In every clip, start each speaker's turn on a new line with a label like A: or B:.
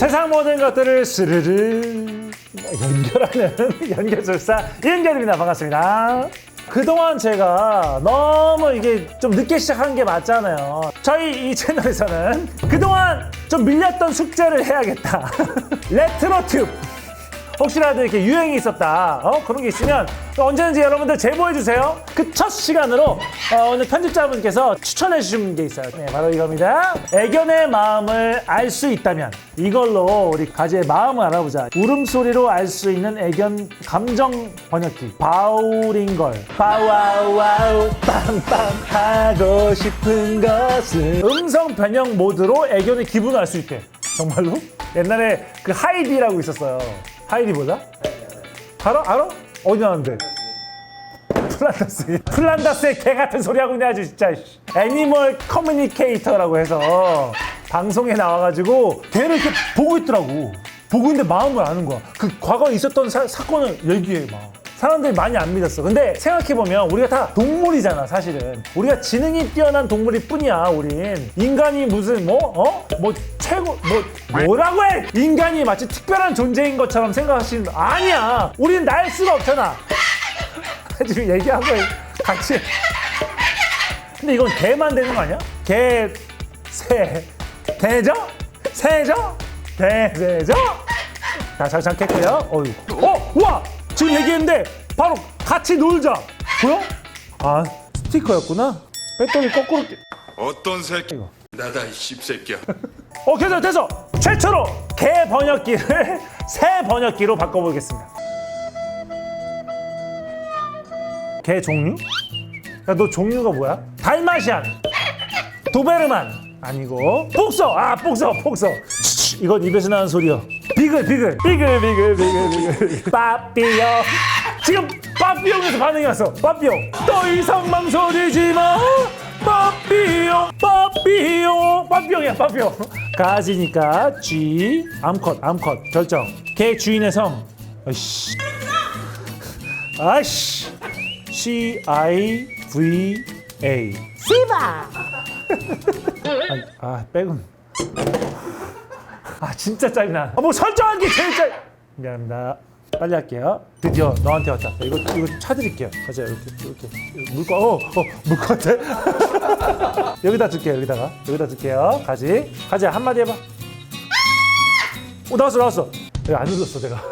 A: 세상 모든 것들을 스르르 연결하는 연결술사 이은결입니다. 반갑습니다. 그동안 제가 너무 이게 좀 늦게 시작한 게 맞잖아요. 저희 이 채널에서는 그동안 좀 밀렸던 숙제를 해야겠다. 레트로 튜브. 혹시라도 이렇게 유행이 있었다 어? 그런 게 있으면 또 언제든지 여러분들 제보해 주세요. 그 첫 시간으로 어, 오늘 편집자분께서 추천해 주신 게 있어요. 네, 바로 이겁니다. 애견의 마음을 알 수 있다면 이걸로 우리 가지의 마음을 알아보자. 울음소리로 알 수 있는 애견 감정 번역기. 바우링걸. 바우와우 빰빰 하고 싶은 것은 음성 변형 모드로 애견의 기분을 알 수 있대 정말로? 옛날에 그 하이디라고 있었어요 하이디 뭐다? 알아? 알아? 어디 나왔는데? 플란다스 플란다스의 개 같은 소리 하고 있네 아주 진짜 씨. 애니멀 커뮤니케이터라고 해서 방송에 나와가지고 걔를 이렇게 보고 있더라고 보고 있는데 마음을 아는 거야 그 과거에 있었던 사, 사건을 얘기해 막 사람들이 많이 안 믿었어 근데 생각해보면 우리가 다 동물이잖아 사실은 우리가 지능이 뛰어난 동물일 뿐이야 우린 인간이 무슨 뭐 어? 뭐 최고 뭐 뭐라고 해 인간이 마치 특별한 존재인 것처럼 생각하시는 아니야 우린 날 수가 없잖아 지금 얘기하고 같이 근데 이건 개만 되는 거 아니야? 개, 새, 대저? 새저? 대세저? 자, 잘 장착했고요. 어유. 어, 와! 지금 얘기했는데 바로 같이 놀자. 보여? 아, 스티커였구나. 배터리 거꾸로. 끼-
B: 어떤 새끼? 나다 이 씹새끼야.
A: 어, 됐어, 됐어. 최초로 개 번역기를 새 번역기로 바꿔보겠습니다. 개 종류? 야, 너 종류가 뭐야? 달마시안, 도베르만 아니고 복서, 아 복서. 치치, 이건 입에서 나는 소리요. 비글, 비글, 비글, 비글, 비글, 비글. 빠삐요. 지금 빠삐용에서 반응이 왔어. 빠삐용. 더 이상 망설이지 마. 빠삐용, 빠삐용, 빠삐용이야, 빠삐용. 가지니까 G, 암컷, 암컷 결정. 개 주인의 성. 아이씨. 아이씨. C I V A. 시바. 아, 백은. 아, 진짜 짜증나. 아, 뭐 설정한 게 제일 짜. 미안합니다. 빨리 할게요. 드디어 너한테 왔다. 이거 이거 차드릴게요. 가자 이렇게 이렇게 물거 어, 어 물거 같아. 여기다 줄게요. 여기다가 여기다 줄게요. 가지 가지 한마디 해봐. 오 나왔어 나왔어. 내가 안 눌렀어 내가.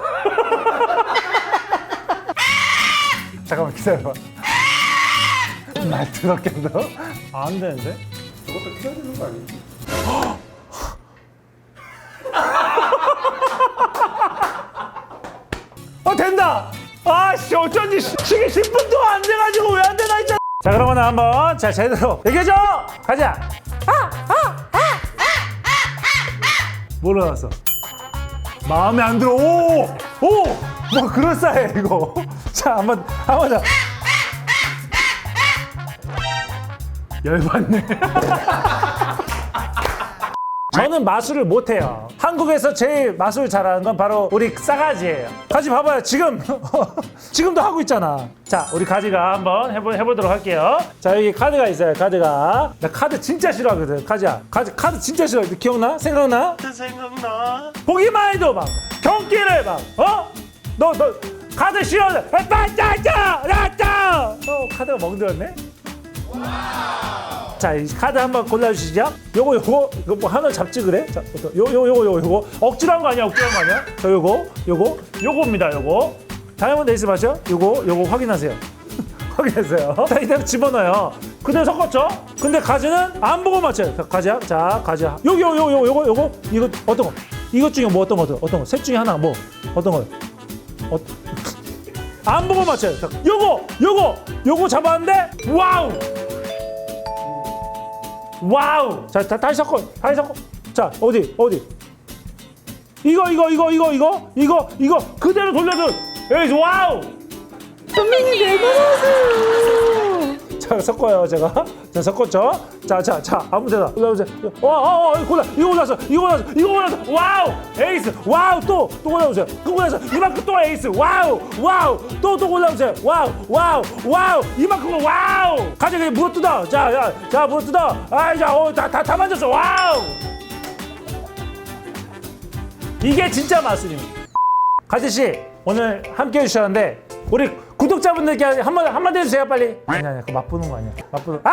A: 잠깐만 기다려봐. 말 더럽게 너? 아, 안 되는데?
B: 저것도 켜야 되는 거 아니야?
A: 어 된다. 아씨 어쩐지 시- 시계 10분 동안 안 돼가지고 왜 안 되나 했잖아. 자 그러면 한번 자 제대로 얘기해줘. 가자. 뭐 나왔어? 마음에 안 들어. 오, 오, 뭐 그럴싸해 이거. 자 한번 한번 더. 열받네. 저는 마술을 못해요. 한국에서 제일 마술 잘하는 건 바로 우리 싸가지예요. 가지 봐봐요. 지금 지금도 하고 있잖아. 자, 우리 가지가 한번 해보, 해보도록 할게요. 자, 여기 카드가 있어요. 카드가. 나 카드 진짜 싫어하거든. 가지야. 가지 카드 진짜 싫어. 기억나? 생각나?
B: 생각나.
A: 보기만 해도 막 경기를 막 어? 너 너 카드 싫어하는 빠짜짜 라짜. 어 카드가 멍들었네. 자, 이 카드 한번 골라주시죠. 요거, 요거, 이거 뭐 하나 잡지 그래? 자, 어떤- 요, 요, 요거, 요거, 요거. 억지로 한 거 아니야? 억지로 한 거 아니야? 저 요거, 요거, 요거입니다, 요거. 다이아몬드 에이스 맞죠? 요거, 요거 확인하세요. 확인하세요. 자, 이대로 집어넣어요. 그대로 섞었죠? 근데 가지는 안 보고 맞춰요. 자, 가지야. 자, 가지야. 여기, 요, 요, 요, 요거, 요거. 이거 어떤 거? 이것 중에 뭐 어떤 거? 어떤 거? 셋 중에 하나 뭐? 어떤 거? 어, 안 보고 맞춰요. 자, 요거, 요거, 요거 잡았는데, 와우! 와우! 자, 다, 다시 섞어. 다시 섞어. 자, 어디? 어디? 이거, 이거, 이거, 이거, 이거, 이거, 이거 그대로 돌려줘. 에이, 와우!
C: 선배님 왜그
A: 자, 섞어요, 제가. 자, 섞었죠? 자, 자, 자, 아무 데나. 올라오세요. 와, 어, 어, 골라. 이거 올라왔어. 이거 올라왔어. 이거 올라왔어. 와우! 에이스! 와우! 또! 또 올라오세요. 또 올라왔어. 이만큼 또 에이스! 와우! 와우! 또, 또 올라오세요. 와우! 와우! 와우! 이만큼은 와우! 가자, 그냥 물어 뜯어. 자, 야, 자, 물어 뜯어. 아이, 자, 어, 다, 다, 다 만졌어. 와우! 이게 진짜 마술입니다. 가지 씨 오늘 함께 해주셨는데 우리 구독자분들께 한번 한마디 해주세요 빨리. 아니 아니 그거 맛보는 거 아니야. 맛보는. 아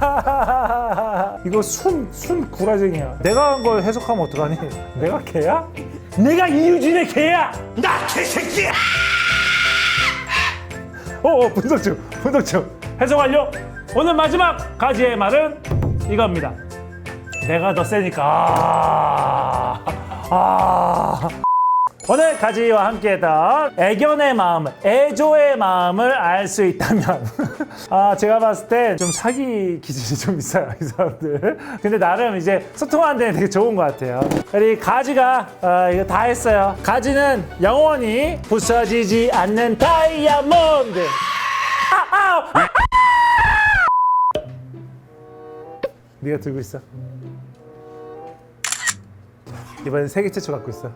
A: 아! 이거 순순 구라쟁이야. 내가 한 걸 해석하면 어떡하니? 내가 개야? 내가 이유진의 개야.
B: 나 개새끼야!
A: 어, 어 분석 중 분석 중 해석 완료. 오늘 마지막 가지의 말은 이겁니다. 내가 더 세니까. 아. 아. 오늘 가지와 함께했던 애견의 마음, 애조의 마음을 알 수 있다면. 아 제가 봤을 때좀 사기 기질이 좀 있어요 이 사람들. 근데 나름 이제 소통하는 데는 되게 좋은 것 같아요. 우리 가지가 아, 이거 다 했어요. 가지는 영원히 부서지지 않는 다이아몬드. 아, 아우! 네가 들고 있어. 이번엔 세계 최초 갖고 있어